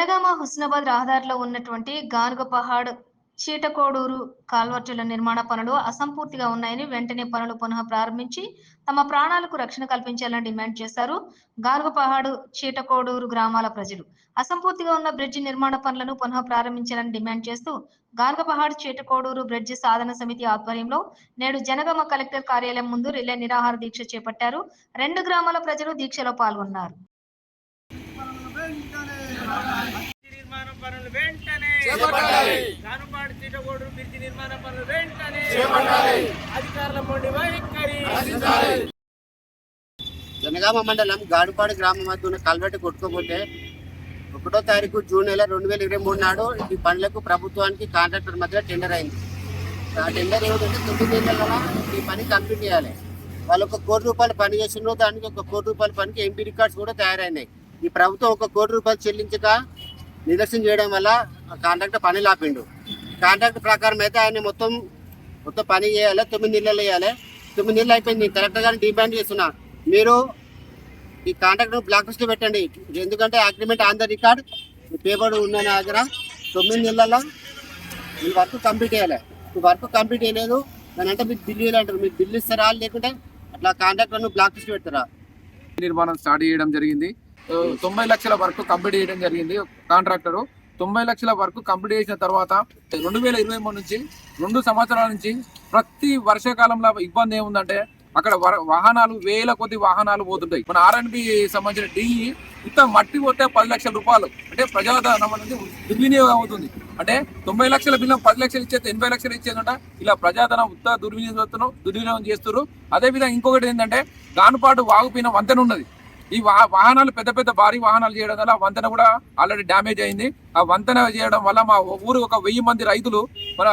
జనగామ హుస్నాబాద్ రహదారిలో ఉన్నటువంటి గానుగపహాడ్ చీటకోడూరు కాల్వర్టుల నిర్మాణ పనులు అసంపూర్తిగా ఉన్నాయని వెంటనే పనులు పునః ప్రారంభించి తమ ప్రాణాలకు రక్షణ కల్పించాలని డిమాండ్ చేశారు గానుగపహాడు చీటకోడూరు గ్రామాల ప్రజలు. అసంపూర్తిగా ఉన్న బ్రిడ్జి నిర్మాణ పనులను పునః ప్రారంభించాలని డిమాండ్ చేస్తూ గార్గపహాడు చీటకోడూరు బ్రిడ్జి సాధన సమితి ఆధ్వర్యంలో నేడు జనగామ కలెక్టర్ కార్యాలయం ముందు రిలే నిరాహార దీక్ష చేపట్టారు. రెండు గ్రామాల ప్రజలు దీక్షలో పాల్గొన్నారు. నిర్మాణ పనులు వెంటనే. కానుపాడు చీటగోడు బ్రిడ్జి నిర్మాణ పనులు వెంటనే. అధికారుల మొండి వైఖరి జనగామ మండలం గాడుపాడు గ్రామం మధ్య ఉన్న కల్వెట్టు కొట్టుకోపోతే ఒకటో తారీఖు జూన్ నెల రెండు వేల ఇరవై మూడు నాడు ఈ పనులకు ప్రభుత్వానికి కాంట్రాక్టర్ మధ్య టెండర్ అయింది. ఆ టెండర్ ఏమిటంటే తొమ్మిది నెలల ఈ పని కంప్లీట్ చేయాలి. వాళ్ళు ఒక కోటి రూపాయలు పని చేసిండ్రు దానికి ఒక కోటి రూపాయల పనికి ఎంపీ రికార్డ్స్ కూడా తయారైనాయి. ఈ ప్రభుత్వం ఒక కోటి రూపాయలు చెల్లించక నిదర్శనం చేయడం వల్ల ఆ కాంట్రాక్టర్ పని లాపిండు. కాంట్రాక్ట్ ప్రకారం అయితే ఆయన మొత్తం మొత్తం పని చేయాలి తొమ్మిది నెలలు వేయాలి తొమ్మిది నెలలు అయిపోయింది. నేను కలెక్టర్ గారిని డిమాండ్ చేస్తున్నా. మీరు ఈ కాంట్రాక్ట్ బ్లాక్ లిస్ట్ పెట్టండి. ఎందుకంటే agreement on the record paper ఉన్న నా దగ్గర తొమ్మిది నెలల్లో మీ వర్క్ కంప్లీట్ చేయాలి. ఈ వర్క్ కంప్లీట్ చేయలేదు. దాని అంటే మీకు బిల్లు అంటారు మీకు బిల్లు ఇస్తారా లేకుంటే అట్లా కాంట్రాక్టర్ను బ్లాక్ లిస్ట్ పెడతారా? నిర్మాణం స్టార్ట్ చేయడం జరిగింది. తొంభై లక్షల వరకు కంప్లీట్ చేయడం జరిగింది కాంట్రాక్టర్. తొంభై లక్షల వరకు కంప్లీట్ చేసిన తర్వాత రెండు వేల ఇరవై మూడు నుంచి రెండు సంవత్సరాల నుంచి ప్రతి వర్షాకాలంలో ఇబ్బంది ఏముందంటే అక్కడ వాహనాలు వేల కొద్ది వాహనాలు పోతుంటాయి. మన ఆర్ఎన్బి సంబంధించిన డిఈ ఇంత మట్టి పోతే పది లక్షల రూపాయలు. అంటే ప్రజాధనం అనేది దుర్వినియోగం అవుతుంది. అంటే తొంభై లక్షల బిల్లం పది లక్షలు ఇచ్చేది ఎనభై లక్షలు ఇచ్చేదంట. ఇలా ప్రజాధనం ఉత్త దుర్వినియోగం దుర్వినియోగం చేస్తున్నారు. అదేవిధంగా ఇంకొకటి ఏంటంటే దానిపాటు వాగుపోయిన వంతెన ఉన్నది. ఈ వా- వాహనాలు పెద్ద పెద్ద భారీ వాహనాలు చేయడం వల్ల వంతెన కూడా ఆల్రెడీ డ్యామేజ్ అయింది. ఆ వంతెన చేయడం వల్ల మా ఊరు ఒక వెయ్యి మంది రైతులు మన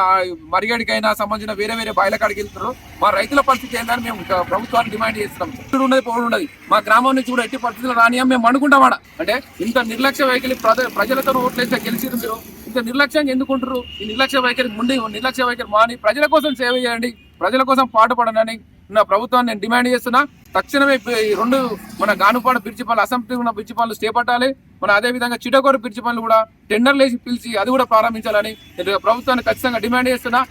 మరిగడికైనా సంబంధించిన వేరే వేరే బాయిల కాడికి వెళ్తున్నారు. మా రైతుల పరిస్థితి ఏంటని మేము ప్రభుత్వాన్ని డిమాండ్ చేస్తున్నాం. ఇప్పుడు ఉన్నది పోడు ఉన్నది. మా గ్రామం నుంచి కూడా ఎట్టి పరిస్థితులు రానియం మేము అనుకుంటామాడ అంటే ఇంత నిర్లక్ష్య వైఖరి ప్రజలతో ఓట్లేస్తే గెలిచింది మీరు. ఇంత నిర్లక్ష్యంగా ఎందుకుంటారు ఈ నిర్లక్ష్య వైఖరి ముందు నిర్లక్ష్య వైఖరి మాని ప్రజల కోసం సేవ చేయండి. ప్రజల కోసం పాటుపడనని నా ప్రభుత్వాన్ని నేను డిమాండ్ చేస్తున్నా. తక్షణమే ఈ రెండు మన గానుపాడు బ్రిడ్జి పనులు అసెంబ్లీ ఉన్న బ్రిడ్జి పనులు చేపట్టాలి. మన అదే విధంగా చిటకోరు బ్రిడ్జి పనులు కూడా టెండర్లు వేసి పిలిచి అది కూడా ప్రారంభించాలని ప్రభుత్వాన్ని ఖచ్చితంగా డిమాండ్ చేస్తున్నా.